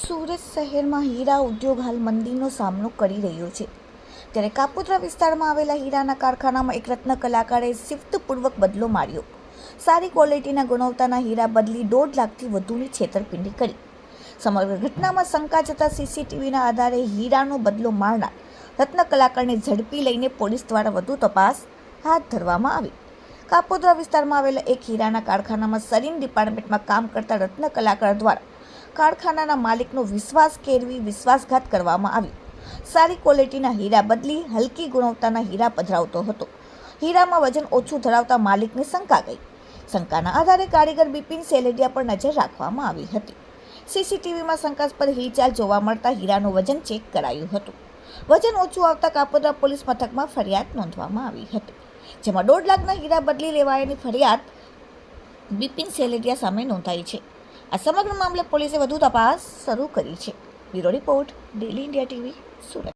સુરત શહેરમાં હીરા ઉદ્યોગ હાલ મંદીનો સામનો કરી રહ્યો છે. ત્યારે કાપોદ્રા વિસ્તારમાં આવેલા હીરાના કારખાનામાં એક રત્ન કલાકારે શિફ્તપૂર્વક બદલો માર્યો. સારી ક્વોલિટીના ગુણવત્તાના હીરા બદલી દોઢ લાખથી વધુની છેતરપિંડી કરી. સમગ્ર ઘટનામાં શંકા જતા સીસીટીવીના આધારે હીરાનો બદલો મારનાર રત્ન કલાકારને ઝડપી લઈને પોલીસ દ્વારા વધુ તપાસ હાથ ધરવામાં આવી. કાપોદ્રા વિસ્તારમાં આવેલા એક હીરાના કારખાનામાં સરીન ડિપાર્ટમેન્ટમાં કામ કરતા રત્ન કલાકાર દ્વારા કારખાનાના માલિકનો વિશ્વાસ કેળવી વિશ્વાસઘાત કરવામાં આવ્યો સારી ક્વોલિટીના હીરા બદલી હલકી ગુણવત્તાના હીરા પધરાવતો હતો. હીરામાં વજન ઓછું ધરાવતા માલિકને શંકા ગઈ. શંકાના આધારે કારીગર બિપિન સેલેડિયા પર નજર રાખવામાં આવી હતી. સીસીટીવીમાં શંકાસ્પદ હિલચાલ જોવા મળતા હીરાનું વજન ચેક કરાયું હતું. વજન ઓછું આવતા કાપોદ્રા પોલીસ મથકમાં ફરિયાદ નોંધવામાં આવી હતી. જેમાં દોઢ લાખના હીરા બદલી લેવાયાની ફરિયાદ બિપિન સેલેડિયા સામે નોંધાઈ છે. આ સમગ્ર મામલે પોલીસે વધુ તપાસ શરૂ કરી છે. Bureau report, daily India TV, Surat.